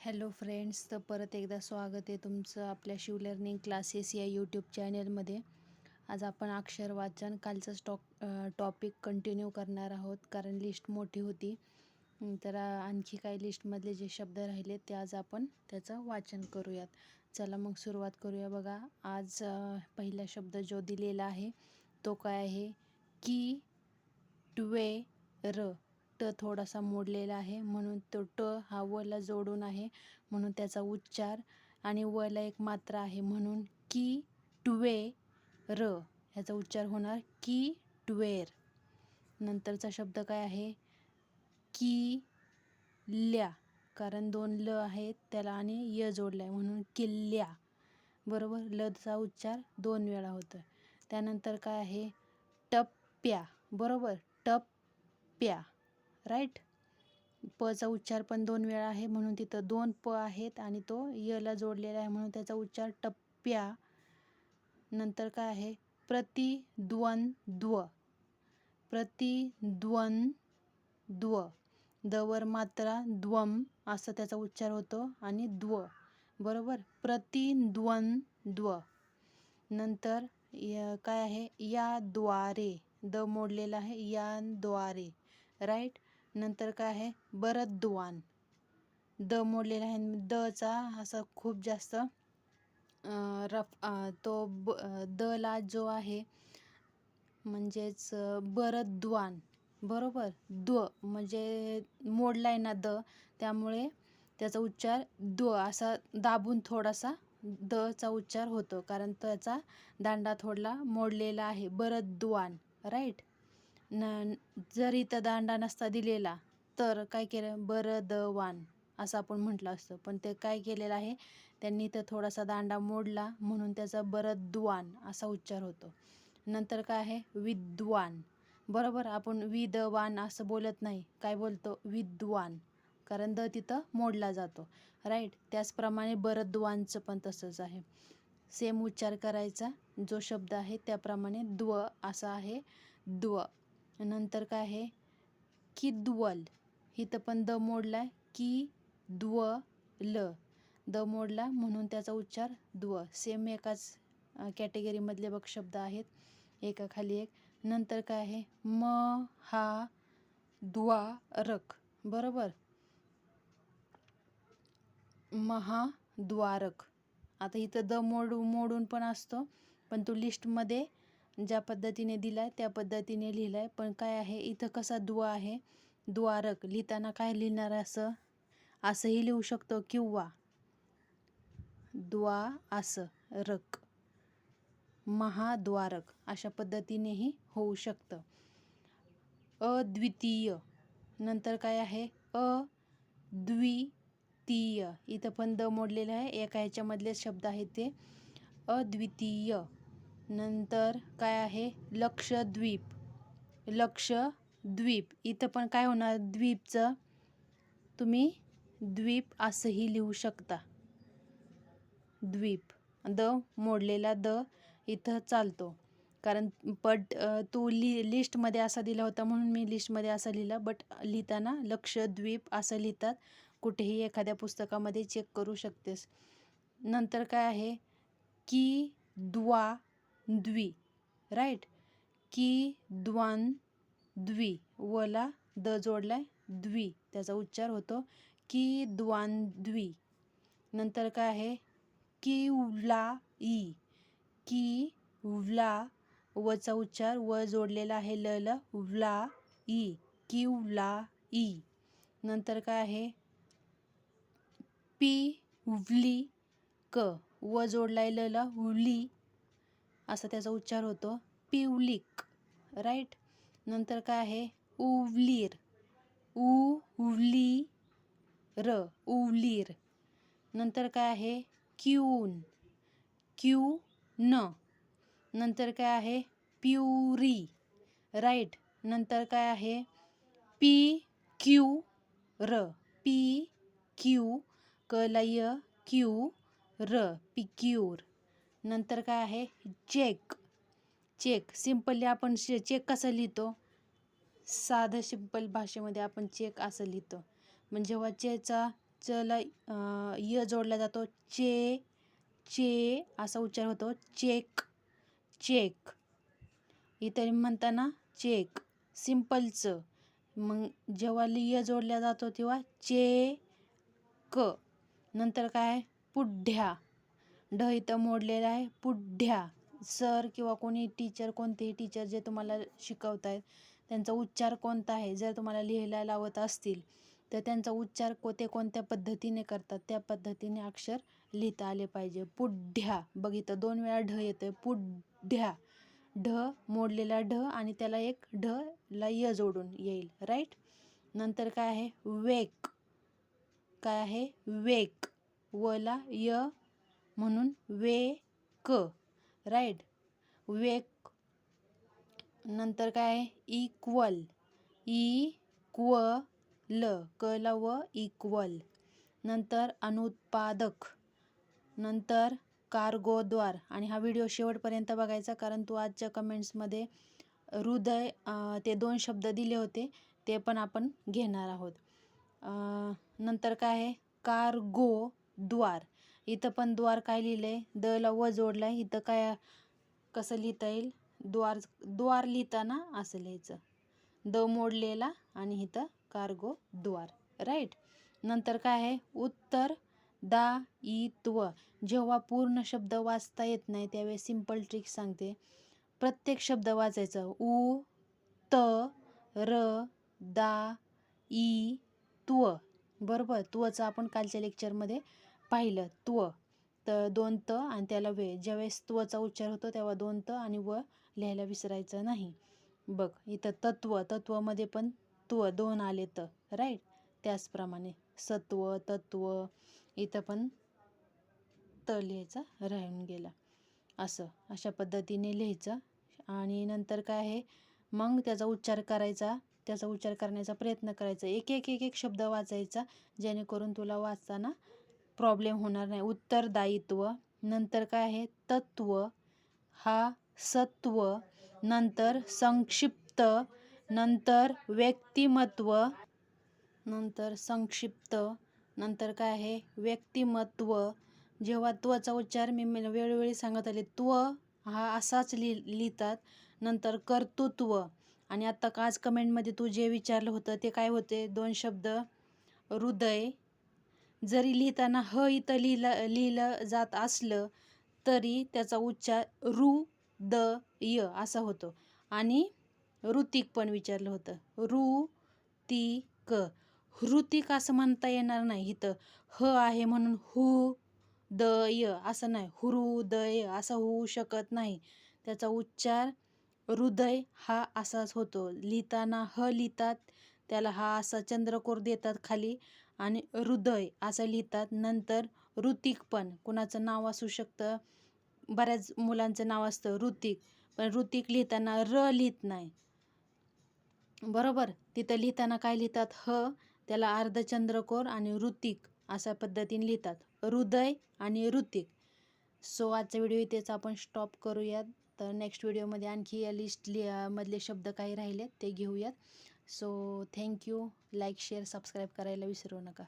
Hello friends तर परत एकदा स्वागत आहे तुमचं आपल्या शिव लर्निंग क्लासेस या यूट्यूब चॅनलमध्ये. आज आपण अक्षर वाचन कालचं स्टॉक टॉपिक कंटिन्यू करणार आहोत कारण लिस्ट मोठी होती. तर आणखी काही लिस्टमधले जे शब्द राहिले ते आज आपण त्याचं वाचन करूयात. चला मग सुरुवात करूया. बघा आज पहिला शब्द जो दिलेला आहे तो काय आहे? की ट्वे र. ट थोडासा मोडलेला आहे. म्हणून तो ट हा वला जोडून आहे. म्हणून त्याचा उच्चार आणि वला एक मात्रा आहे. म्हणून की ट्वे र ह्याचा उच्चार होणार की ट्वेर. नंतरचा शब्द काय आहे? की ल्या. कारण दोन ल आहेत. त्याला आणि य जोडलं आहे म्हणून किल्ल्या. बरोबर? लचा उच्चार दोन वेळा होतो त्यानंतर काय आहे? टप्प्या. बरोबर? टप्प्या. राईट? पचा उच्चार पण दोन वेळा आहे म्हणून तिथं दोन प आहेत आणि तो यला जोडलेला आहे म्हणून त्याचा उच्चार टप्प्या. नंतर काय आहे? प्रतिद्वंद्व. प्रतिद्वंद्व. दवर मात्रा द्वम असा त्याचा उच्चार होतो आणि द्व. बरोबर? प्रतिद्वंद्व. नंतर य काय आहे? याद्वारे. द मोडलेला आहे याद्वारे. राईट? नंतर काय आहे? बरद्वान द मोडलेला आहे. दचा असा खूप जास्त रफ तो ब दला जो आहे म्हणजेच बरत बरद्वान बरोबर? द्व म्हणजे मोडला आहे ना द त्यामुळे त्याचा उच्चार द्व असा दाबून थोडासा दचा उच्चार होतो. कारण त्याचा दांडा थोडला मोडलेला आहे. बरद्वान राईट? न जर इथं दांडा नसता दिलेला तर काय केलं? बरदवान असं आपण म्हटलं असतं. पण ते काय केलेलं आहे? त्यांनी इथं थोडासा दांडा मोडला म्हणून त्याचा बरद्वान असा उच्चार होतो. नंतर काय आहे? विद्वान. बरोबर? आपण विदवान असं बोलत नाही. काय बोलतो? विद्वान. कारण द तिथं मोडला जातो. राईट त्याचप्रमाणे बरद्वानचं पण तसंच आहे. सेम उच्चार करायचा. जो शब्द आहे त्याप्रमाणे द्व असा आहे. द्व. नंतर काय आहे? की द्वल. इथं पण द मोडला की द्व ल द मोडला म्हणून त्याचा उच्चार द्व सेम एकाच कॅटेगरीमधले बघ शब्द आहेत. एकाखाली एक. नंतर काय आहे? म हा द्वारक. बरोबर? महाद्वारक. आता इथं द मोड मोडून पण असतो. पण तो लिस्टमध्ये ज्या पद्धतीने दिला आहे त्या पद्धतीने लिहिलं आहे पण काय आहे इथं कसा दुवा आहे? द्वारक लिहिताना काय लिहिणार असं? असंही लिहू शकतो किंवा द्वा असं रक. महाद्वारक अशा पद्धतीनेही होऊ शकतं. अद्वितीय. नंतर काय आहे? अद्वितीय. इथं पण द मोडलेलं आहे. एका ह्याच्यामधले शब्द आहेत ते. अद्वितीय. नंतर काय आहे? लक्षद्वीप लक्षद्वीप इथं पण काय होणार? द्वीपचं तुम्ही द्वीप असंही लिहू शकता. द्वीप. द मोडलेला द इथं चालतो. कारण पट तू लि लिस्टमध्ये असा दिला होता म्हणून मी लिस्टमध्ये असा लिहिला. बट लिहिताना लक्षद्वीप असं लिहितात. कुठेही एखाद्या पुस्तकामध्ये चेक करू शकतेस. नंतर काय आहे? की द्वा द्वी राईट की द्वान द्वी वला द जोडलाय द्वी. त्याचा उच्चार होतो की द्वान द्वी. नंतर काय आहे? किवला ई की व्ला वचा उच्चार व जोडलेला आहे ल ल व्ला ई किवला ई नंतर काय आहे? पी व्ली क. व जोडलाय ल ल व्ली असा त्याचा उच्चार होतो. पिवलिक राईट नंतर काय आहे? उवलीर. उ उवली र उवलीर. नंतर काय आहे? क्यून क्यू न नंतर काय आहे? प्युरी राईट नंतर काय आहे? P Q R P Q कलय Q R P Q R नंतर काय आहे? चेक. चेक. सिम्पली आपण शे चेक कसं लिहितो? साधं सिंपल भाषेमध्ये आपण चेक असं लिहितो. म्हणजे जेव्हा चेचा चला य जोडला जातो चे चे असा उच्चार होतो चेक चेक. इतर म्हणताना चेक सिम्पलचं मग जेव्हा लिय जोडल्या जातो तेव्हा चे क. नंतर काय पुढ्या ढ इथं मोडलेलं आहे. पुढ्या सर किंवा कोणी टीचर कोणतेही टीचर जे तुम्हाला शिकवत आहेत त्यांचा उच्चार कोणता आहे? जर तुम्हाला लिहायला लावत असतील तर त्यांचा उच्चार को ते कोणत्या पद्धतीने करतात? त्या पद्धतीने अक्षर लिहिता आले पाहिजे. पुढ्या बघितलं दोन वेळा ढ येतं आहे पुढ्या ढ मोडलेला ढ आणि त्याला एक ढ ला य जोडून येईल. राईट नंतर काय आहे? वेक. काय आहे? वेक. वला य म्हणून वे क राईट वेक नंतर काय? आहे इक्वल ई क्व ल क ला व इक्वल नंतर अनुत्पादक नंतर कार्गोद्वार. आणि हा व्हिडिओ शेवटपर्यंत बघायचा कारण तू आजच्या कमेंट्समध्ये हृदय ते दोन शब्द दिले होते ते पण आपण घेणार आहोत. नंतर काय आहे? कार्गोद्वार. इथं पण द्वार काय लिहिलंय? द ला व जोडलाय इथं काय कसं लिहिता येईल? द्वार द्वार लिहिताना असं लिहायचं. द मोडलेला आणि इथं कार्गो द्वार. राईट? नंतर काय आहे? उत्तर दा इ त्व. जेव्हा पूर्ण शब्द वाचता येत नाही त्यावेळेस सिंपल ट्रिक सांगते. प्रत्येक शब्द वाचायचं. उ त र दा ई त्व. बरोबर? त्वचं आपण कालच्या लेक्चरमध्ये पाहिलं त्व. तर दोन त आणि त्याला वे ज्यावेळेस त्वचा उच्चार होतो तेव्हा दोन त आणि व लिहायला विसरायचं नाही. बघ इथं तत्व तत्वमध्ये पण त्व दोन आले त राईट? त्याचप्रमाणे सत्व तत्व इथं पण त लिहायचा राहून गेला. असं अशा पद्धतीने लिहायचं. आणि नंतर काय आहे? मग त्याचा उच्चार करायचा. त्याचा उच्चार करण्याचा प्रयत्न करायचा. एक एक एक एक शब्द वाचायचा जेणेकरून तुला वाचताना प्रॉब्लेम होणार नाही. उत्तरदायित्व नंतर काय आहे? तत्व. हा सत्व नंतर संक्षिप्त नंतर व्यक्तिमत्व नंतर संक्षिप्त नंतर काय आहे? व्यक्तिमत्व. जेव्हा त्वचा उच्चार मी वेळोवेळी सांगत आले त्व हा असाच लि लिहितात. नंतर कर्तृत्व. आणि आत्ता काच आज कमेंटमध्ये तू जे विचारलं होतं ते काय होते? दोन शब्द. हृदय जरी लिहिताना ह इथं लिहिलं लिहिलं जात असलं तरी त्याचा उच्चार रु द य असा होतो. आणि ऋतिक पण विचारलं होतं. रु ती क. हृतिक असं म्हणता येणार नाही इथं. ह आहे म्हणून हु द य असं नाही. हृदय असं होऊ शकत नाही. त्याचा उच्चार हृदय हा असाच होतो. लिहिताना ह लिहितात त्याला हा असा चंद्रकोर देतात खाली. आणि हृदय असं लिहितात. नंतर ऋतिक पण. कुणाचं नाव असू शकतं. बऱ्याच मुलांचं नाव असतं ऋतिक पण ऋतिक लिहिताना र लिहित नाही. बरोबर? तिथं लिहिताना काय लिहितात? ह त्याला अर्धचंद्रकोर आणि ऋतिक अशा पद्धतीने लिहितात. हृदय आणि ऋतिक सो आजचा व्हिडिओ इथेच आपण स्टॉप करूयात. तर नेक्स्ट व्हिडिओमध्ये आणखी या लिस्ट लि मधले शब्द काही राहिले ते घेऊयात. So thank you like share subscribe करायला विसरू नका.